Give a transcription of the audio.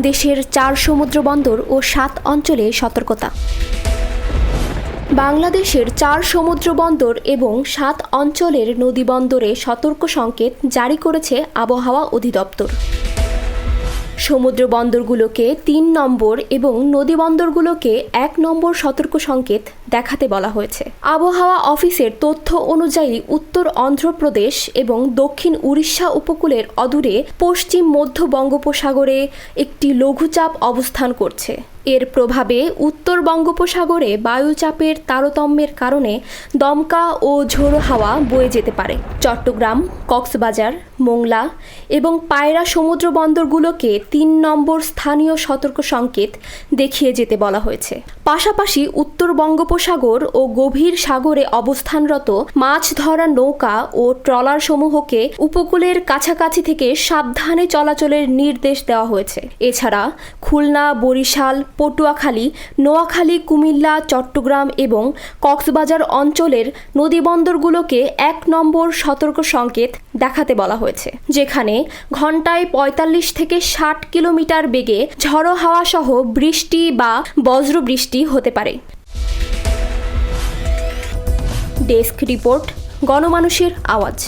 দেশের চার সমুদ্র বন্দর ও সাত অঞ্চলে সতর্কতা। বাংলাদেশের চার সমুদ্র বন্দর এবং সাত অঞ্চলের নদী বন্দরে সতর্ক সংকেত জারি করেছে আবহাওয়া অধিদপ্তর। সমুদ্র বন্দরগুলোকে তিন নম্বর এবং নদী বন্দরগুলোকে এক নম্বর সতর্ক সংকেত দেখাতে বলা হয়েছে। আবহাওয়া অফিসের তথ্য অনুযায়ী উত্তর অন্ধ্রপ্রদেশ এবং দক্ষিণ উড়িষ্যা উপকূলের অদূরে পশ্চিম মধ্য বঙ্গোপসাগরে একটি লঘুচাপ অবস্থান করছে। এর প্রভাবে উত্তর বঙ্গোপসাগরে বায়ুচাপের তারতম্যের কারণে দমকা ও ঝোড়ো হাওয়া বয়ে যেতে পারে। চট্টগ্রাম, কক্সবাজার, মোংলা এবং পায়রা সমুদ্র বন্দরগুলোকে তিন নম্বর স্থানীয় সতর্ক সংকেত দেখিয়ে যেতে বলা হয়েছে। পাশাপাশি উত্তর বঙ্গোপসাগর ও গভীর সাগরে অবস্থানরত মাছ ধরা নৌকা ও ট্রলার সমূহকে উপকূলের কাছাকাছি থেকে সাবধানে চলাচলের নির্দেশ দেওয়া হয়েছে। এছাড়া খুলনা, বরিশাল পটুয়াখালী, নোয়াখালী, কুমিল্লা, চট্টগ্রাম এবং কক্সবাজার অঞ্চলের নদীবন্দরগুলোকে এক নম্বর সতর্ক সংকেত দেখাতে বলা হয়েছে, যেখানে ঘন্টায় পঁয়তাল্লিশ থেকে ষাট কিলোমিটার বেগে ঝড়ো হাওয়া সহ বৃষ্টি বা বজ্রবৃষ্টি হতে পারে। ডেস্ক রিপোর্ট, গণমানুষের আওয়াজ।